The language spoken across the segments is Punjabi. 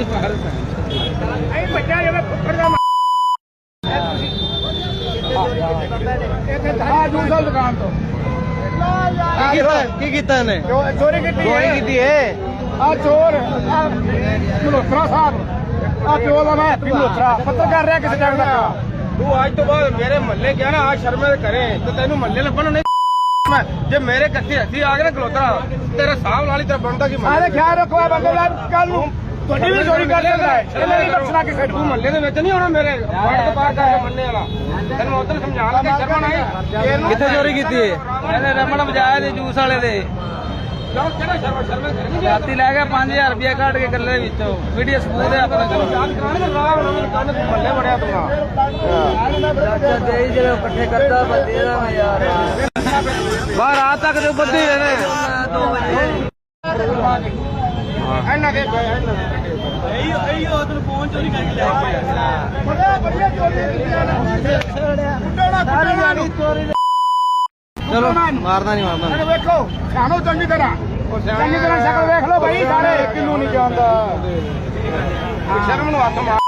ਇਹ ਬੱਚਾ ਜਿਵੇਂ ਫੁੱਫੜ ਦਾ ਆ ਜੂਸਲ ਦੁਕਾਨ ਤੋਂ ਕੀ ਕੀਤਾ ਕੀ ਕੀਤਾ ਇਹਨੇ? ਚੋਰੀ ਕੀਤੀ ਚੋਰੀ ਕੀਤੀ ਏ ਆ ਚੋਰ ਆ ਮਲੋਤਰਾ ਸਾਹਿਬ ਆ ਪਿਓ ਦਾ ਮੈਂ ਹੈਪੀ ਮਲੋਤਰਾ ਪੱਤਰਕਾਰ ਰਿਹਾ ਕਿਸੇ ਟਾਈਮ ਦਾ ਤੂੰ ਅੱਜ ਤੋਂ ਬਾਅਦ ਮੇਰੇ ਮਹੱਲੇ ਗਿਆ ਨਾ ਆ ਸ਼ਰਮੇ ਦੇ ਘਰੇ। ਤੇ ਤੈਨੂੰ ਮਹੱਲੇ ਲੱਭਣ ਨਹੀਂ ਮੈਂ। ਜੇ ਮੇਰੇ ਕੱਥੇ ਹੱਥੀ ਆ ਗਏ ਨਾ ਗਲੋਤਰਾ ਤੇਰੇ ਸਾਹਬ ਨਾਲ ਹੀ ਤੇਰਾ ਬਣਦਾ ਕੀ ਆਲੇ ਖਿਆਲ ਰੱਖੋ ਆ ਬੰਦੇ ਦਾ ਕੱਲ ਨੂੰ ਤੁਹਾਡੀ ਵੀ ਚੋਰੀ ਕਰ ਸਕਦਾ ਹੈ। ਇਹਨੇ ਨਹੀਂ ਬਖਸ਼ਣਾ ਕਿਸੇ ਤੂੰ ਨੂੰ ਮਹੱਲੇ ਦੇ ਵਿੱਚ ਨਹੀਂ ਆਉਣਾ ਮੇਰੇ ਫੜ ਤੋਂ ਬਾਹਰ ਕਰਕੇ ਮਹੱਲੇ ਵਾਲਾ। ਤੈਨੂੰ ਉਧਰ ਸਮਝਾ ਲਾ ਕਿ ਸ਼ਰਮਾ ਨਹੀਂ। ਕਿੱਥੇ ਚੋਰੀ ਕੀਤੀ ਏ? ਇਹਨੇ ਰਮਣ ਵਜਾਇਆ ਦੇ ਜੂਸ ਵਾਲੇ ਦੇ। ਕਿਉਂ? ਕਿਹੜਾ ਸ਼ਰਮਾ ਸ਼ਰਮੇ ਕਰੇਂਗੇ ਰਾਤੀ ਲੈ ਗਿਆ 5000 ਰੁਪਏ ਕੱਢ ਕੇ ਗੱਲੇ ਵਿੱਚੋਂ। ਵੀਡੀਓ ਸਬੂਤ ਹੈ ਆਪਣੇ ਕੋਲ ਯਾਦ ਕਰਾਣੇ ਤੇ ਤੂੰ ਤੂੰ ਦੇ ਜਿਹੜੇ ਇਕੱਠੇ ਕਰਦਾ ਬੰਦੇ ਦਾ ਮੈਂ ਯਾਰ। ਬਾਹਰ ਆ ਤੱਕ ਜੋ ਬੱਦੀ ਨੇ 2 ਵਜੇ। ਇਹਨਾਂ ਦੇ ਬੜਾ ਵਧੀਆ ਚੋਰੀ ਕੀਤੀਆਂ ਨੇ। ਕੁੱਟਣਾ ਕੁੱਟਣਾ ਨੂੰ ਚਲੋ ਮਾਰਦਾ ਨਹੀਂ ਮਾਰਦਾ ਵੇਖੋ ਸਿਆਣੋ ਚੰਗੀ ਤਰ੍ਹਾਂ ਚੰਗੀ ਤਰ੍ਹਾਂ ਸ਼ਕਲ ਵੇਖ ਲਓ ਭਾਈ ਸਾਰੇ ਕਿੰਨੂ ਨਹੀਂ ਜਾਣਦਾ। ਸ਼ਰਮ ਨੂੰ ਹੱਥ ਮਾਰ।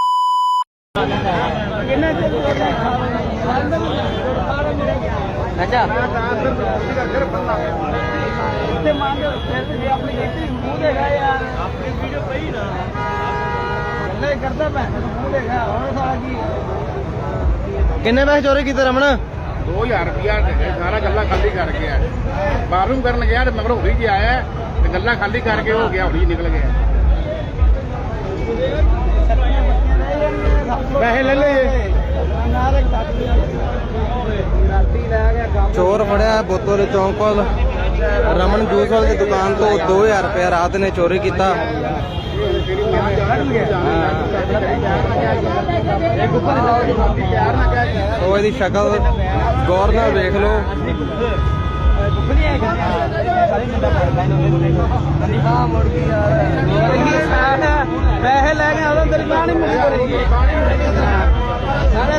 ਚਾਚਾ ਤੇ ਮੰਨ ਲਓ ਫਿਰ ਵੀ ਆਪਣੀ ਗਲਤੀ ਮੂੰਹ ਦੇਗਾ ਯਾਰ ਆਪਣੀ ਵੀਡੀਓ ਪਈ ਨਾ ਗੱਲੇ ਕਰਦਾ ਮੈਂ ਮੂੰਹ ਦੇਗਾ ਹੁਣ ਸਾਲਾ ਕੀ ਕਿੰਨੇ ਪੈਸੇ ਚੋਰੀ ਕੀਤੇ ਰਮਣ 2000 ਰੁਪਿਆ ਸਾਰਾ ਗੱਲਾਂ ਖਾਲੀ ਕਰ ਗਿਆ ਬਾਥਰੂਮ ਕਰਨ ਗਿਆ ਤੇ ਮਗਰ ਹੋਈ ਜੀ ਆਇਆ ਤੇ ਗੱਲਾਂ ਖਾਲੀ ਕਰਕੇ ਹੋ ਗਿਆ ਹੋਈ ਨਿਕਲ ਗਿਆ। ਪੈਸੇ ਲੈ ਲਏ। ਚੋਰ ਫੜਿਆ ਬੋਤਲ ਚੌਂਕ ਕੋਲ ਰਮਨ ਜੂਸ ਵਾਲੇ ਦੀ ਦੁਕਾਨ ਤੋਂ 2000 ਰੁਪਏ ਰਾਤ ਨੇ ਚੋਰੀ ਕੀਤਾ। ਉਹ ਇਹਦੀ ਸ਼ਕਲ ਗੌਰ ਨਾਲ ਵੇਖ ਲਓ। ਪੈਸੇ ਲੈ ਕੇ ਆਉਂਦਾ ਤੇਰੀ ਬਾਣੀ ਮੁੱਕ ਕਰੇਗੀ ਸਾਰੇ